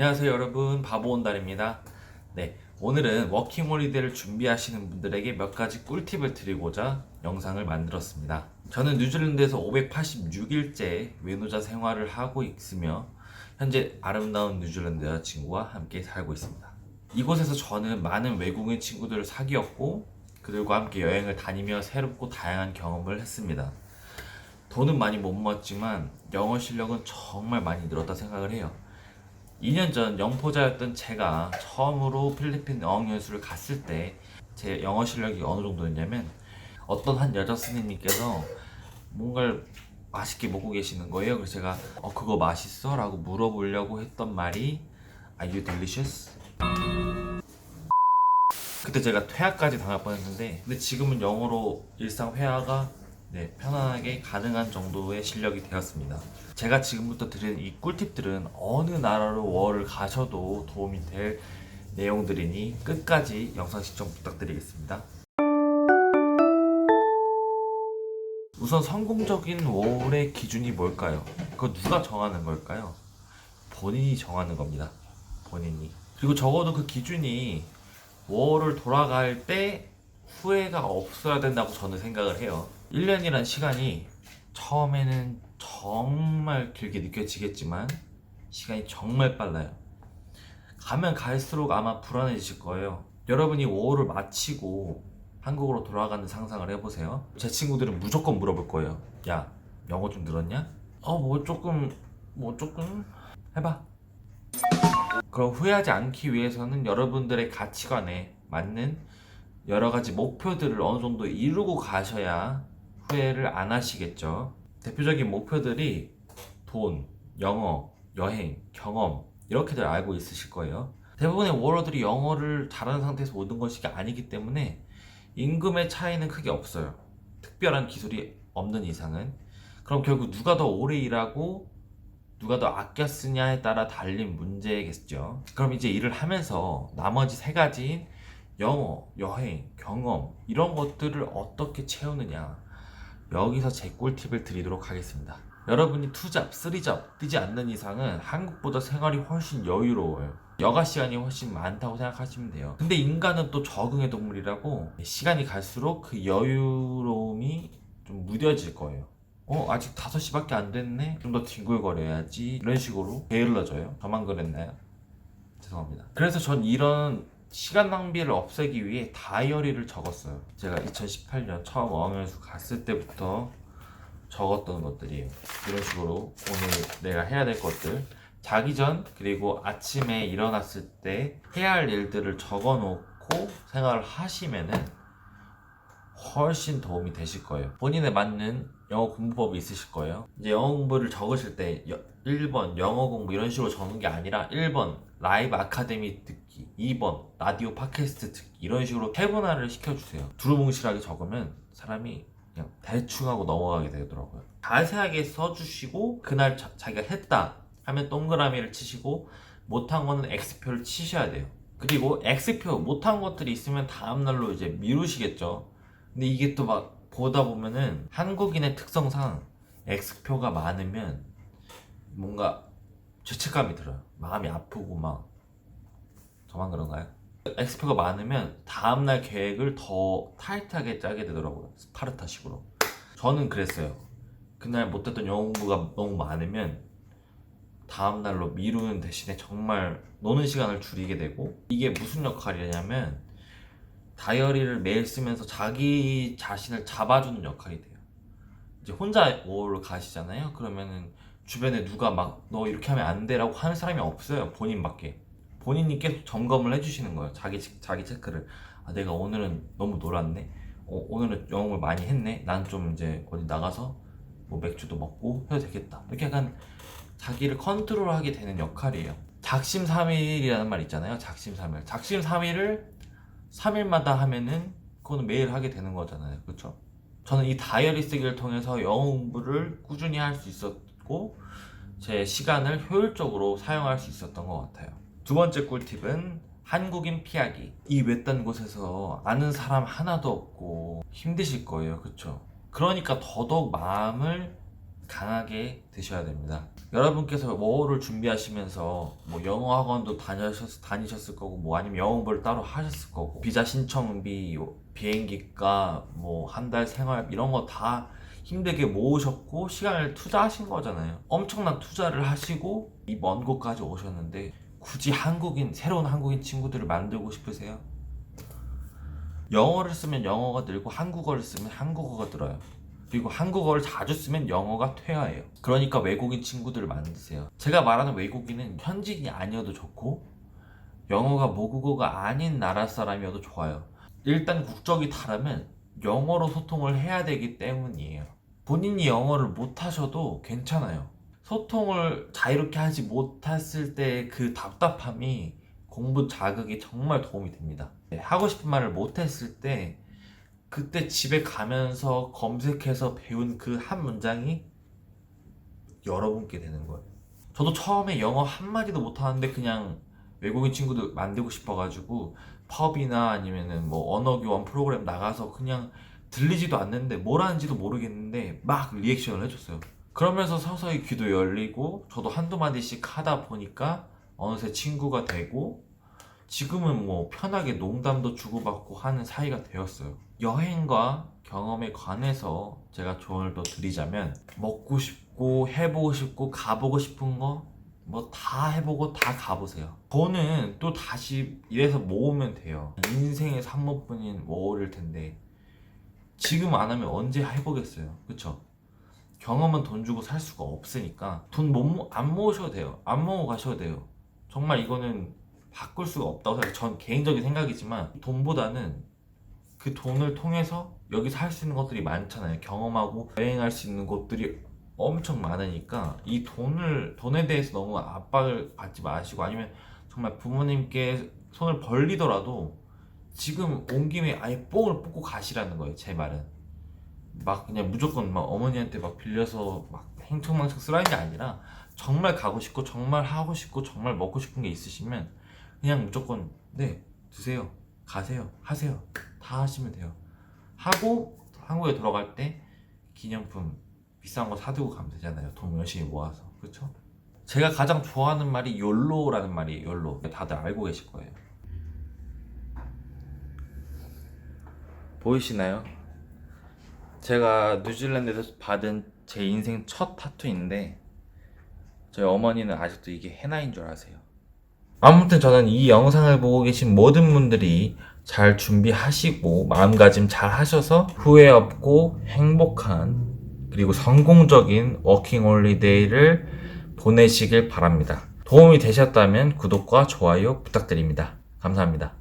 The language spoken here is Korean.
안녕하세요 여러분. 바보온달입니다. 네 오늘은 워킹홀리데이를 준비하시는 분들에게 몇 가지 꿀팁을 드리고자 영상을 만들었습니다. 저는 뉴질랜드에서 586일째 외노자 생활을 하고 있으며 현재 아름다운 뉴질랜드 여자친구와 함께 살고 있습니다. 이곳에서 저는 많은 외국인 친구들을 사귀었고 그들과 함께 여행을 다니며 새롭고 다양한 경험을 했습니다. 돈은 많이 못 모았지만 영어 실력은 정말 많이 늘었다 생각을 해요 2년 전 영포자였던 제가 처음으로 필리핀 어학연수를 갔을 때 제 영어 실력이 어느 정도였냐면 어떤 한 여자 스님님께서 뭔가를 맛있게 먹고 계시는 거예요. 그래서 제가 어 그거 맛있어? 라고 물어보려고 했던 말이 Are you delicious? 그때 제가 퇴학까지 당할 뻔했는데 근데 지금은 영어로 일상 회화가 네, 편안하게 가능한 정도의 실력이 되었습니다. 제가 지금부터 드리는 이 꿀팁들은 어느 나라로 워를 가셔도 도움이 될 내용들이니 끝까지 영상 시청 부탁드리겠습니다. 우선 성공적인 월의 기준이 뭘까요? 그거 누가 정하는 걸까요? 본인이 정하는 겁니다. 본인이. 그리고 적어도 그 기준이 월을 돌아갈 때 후회가 없어야 된다고 저는 생각을 해요. 1년이란 시간이 처음에는 정말 길게 느껴지겠지만 시간이 정말 빨라요. 가면 갈수록 아마 불안해지실 거예요. 여러분이 5월을 마치고 한국으로 돌아가는 상상을 해보세요. 제 친구들은 무조건 물어볼 거예요. 야, 영어 좀 늘었냐? 어, 뭐 조금, 뭐 조금 해봐. 그럼 후회하지 않기 위해서는 여러분들의 가치관에 맞는 여러 가지 목표들을 어느 정도 이루고 가셔야 후회를 안 하시겠죠. 대표적인 목표들이 돈, 영어, 여행, 경험 이렇게들 알고 있으실 거예요. 대부분의 워러들이 영어를 잘하는 상태에서 모든 것이 아니기 때문에 임금의 차이는 크게 없어요. 특별한 기술이 없는 이상은 그럼 결국 누가 더 오래 일하고 누가 더 아껴 쓰냐에 따라 달린 문제겠죠. 그럼 이제 일을 하면서 나머지 세 가지인 영어, 여행, 경험 이런 것들을 어떻게 채우느냐 여기서 제 꿀팁을 드리도록 하겠습니다. 여러분이 투잡, 쓰리잡 뛰지 않는 이상은 한국보다 생활이 훨씬 여유로워요. 여가 시간이 훨씬 많다고 생각하시면 돼요. 근데 인간은 또 적응의 동물이라고 시간이 갈수록 그 여유로움이 좀 무뎌질 거예요. 어, 아직 5시밖에 안 됐네? 좀 더 뒹굴거려야지. 이런 식으로 게을러져요. 저만 그랬나요? 죄송합니다. 그래서 전 이런 시간 낭비를 없애기 위해 다이어리를 적었어요. 제가 2018년 처음 어학연수 갔을 때부터 적었던 것들이에요. 이런 식으로 오늘 내가 해야 될 것들 자기 전 그리고 아침에 일어났을 때 해야 할 일들을 적어 놓고 생활을 하시면은 훨씬 도움이 되실 거예요. 본인에 맞는 영어 공부법이 있으실 거예요. 이제 영어 공부를 적으실 때 여- 1번 영어 공부 이런 식으로 적는 게 아니라 1번 라이브 아카데미 듣기 2번 라디오 팟캐스트 듣기 이런 식으로 세분화를 시켜주세요. 두루뭉실하게 적으면 사람이 그냥 대충 하고 넘어가게 되더라고요. 자세하게 써주시고 그날 자, 자기가 했다 하면 동그라미를 치시고 못한 거는 X표를 치셔야 돼요. 그리고 X표 못한 것들이 있으면 다음날로 이제 미루시겠죠. 근데 이게 또막 보다 보면은 한국인의 특성상 X표가 많으면 뭔가 죄책감이 들어요. 마음이 아프고 막 저만 그런가요? X표가 많으면 다음날 계획을 더 타이트하게 짜게 되더라고요. 스파르타식으로. 저는 그랬어요. 그날 못했던 영어 공부가 너무 많으면 다음날로 미루는 대신에 정말 노는 시간을 줄이게 되고 이게 무슨 역할이냐면 다이어리를 매일 쓰면서 자기 자신을 잡아주는 역할이 돼요. 이제 혼자 오를 가시잖아요. 그러면은 주변에 누가 막 너 이렇게 하면 안 돼라고 하는 사람이 없어요. 본인밖에. 본인이 계속 점검을 해주시는 거예요. 자기 자기 체크를. 아 내가 오늘은 너무 놀았네. 어, 오늘은 영업을 많이 했네. 난 좀 이제 어디 나가서 뭐 맥주도 먹고 해도 되겠다. 이렇게 약간 자기를 컨트롤하게 되는 역할이에요. 작심삼일이라는 말 있잖아요. 작심삼일. 작심삼일을 3일마다 하면은 그거는 매일 하게 되는 거잖아요. 그렇죠? 저는 이 다이어리 쓰기를 통해서 영어 공부를 꾸준히 할 수 있었고 제 시간을 효율적으로 사용할 수 있었던 것 같아요. 두 번째 꿀팁은 한국인 피하기. 이 외딴 곳에서 아는 사람 하나도 없고 힘드실 거예요. 그렇죠? 그러니까 더더욱 마음을 강하게 드셔야 됩니다. 여러분께서 워홀을 준비하시면서 뭐 영어 학원도 다니셨, 다니셨을 거고 뭐 아니면 영어 공부를 따로 하셨을 거고 비자 신청비, 비행기가 뭐 한 달 생활 이런 거 다 힘들게 모으셨고 시간을 투자하신 거잖아요. 엄청난 투자를 하시고 이 먼 곳까지 오셨는데 굳이 한국인 새로운 한국인 친구들을 만들고 싶으세요? 영어를 쓰면 영어가 늘고 한국어를 쓰면 한국어가 늘어요. 그리고 한국어를 자주 쓰면 영어가 퇴화해요. 그러니까 외국인 친구들을 만드세요. 제가 말하는 외국인은 현지인이 아니어도 좋고 영어가 모국어가 아닌 나라 사람이어도 좋아요. 일단 국적이 다르면 영어로 소통을 해야 되기 때문이에요. 본인이 영어를 못하셔도 괜찮아요. 소통을 자유롭게 하지 못했을 때 그 답답함이 공부 자극이 정말 도움이 됩니다. 네, 하고 싶은 말을 못했을 때 그때 집에 가면서 검색해서 배운 그 한 문장이 여러분께 되는 거예요. 저도 처음에 영어 한마디도 못하는데 그냥 외국인 친구들 만들고 싶어가지고 펍이나 아니면은 뭐 언어교환 프로그램 나가서 그냥 들리지도 않는데 뭘 하는지도 모르겠는데 막 리액션을 해줬어요. 그러면서 서서히 귀도 열리고 저도 한두 마디씩 하다 보니까 어느새 친구가 되고 지금은 뭐 편하게 농담도 주고받고 하는 사이가 되었어요. 여행과 경험에 관해서 제가 조언을 더 드리자면 먹고 싶고 해보고 싶고 가보고 싶은 거 뭐 다 해보고 다 가보세요. 돈은 또 다시 이래서 모으면 돼요. 인생에서 한 번뿐인 워홀일 텐데 지금 안 하면 언제 해보겠어요. 그쵸? 경험은 돈 주고 살 수가 없으니까 돈 못 안 모으셔도 돼요. 안 모으고 가셔도 돼요. 정말 이거는 바꿀 수가 없다고 생각해요. 전 개인적인 생각이지만 돈보다는 그 돈을 통해서 여기서 할 수 있는 것들이 많잖아요. 경험하고 여행할 수 있는 곳들이 엄청 많으니까 이 돈을 돈에 대해서 너무 압박을 받지 마시고 아니면 정말 부모님께 손을 벌리더라도 지금 온 김에 아예 뽕을 뽑고 가시라는 거예요. 제 말은 막 그냥 무조건 막 어머니한테 막 빌려서 막 행청망청 쓰라는 게 아니라 정말 가고 싶고 정말 하고 싶고 정말 먹고 싶은 게 있으시면 그냥 무조건 네 드세요. 가세요. 하세요. 다 하시면 돼요. 하고 한국에 돌아갈 때 기념품 비싼 거 사두고 가면 되잖아요. 돈 열심히 모아서. 그렇죠? 제가 가장 좋아하는 말이 욜로라는 말이에요. 욜로. 다들 알고 계실 거예요. 보이시나요? 제가 뉴질랜드에서 받은 제 인생 첫 타투인데 저희 어머니는 아직도 이게 해나인 줄 아세요. 아무튼 저는 이 영상을 보고 계신 모든 분들이 잘 준비하시고 마음가짐 잘 하셔서 후회 없고 행복한 그리고 성공적인 워킹 홀리데이를 보내시길 바랍니다. 도움이 되셨다면 구독과 좋아요 부탁드립니다. 감사합니다.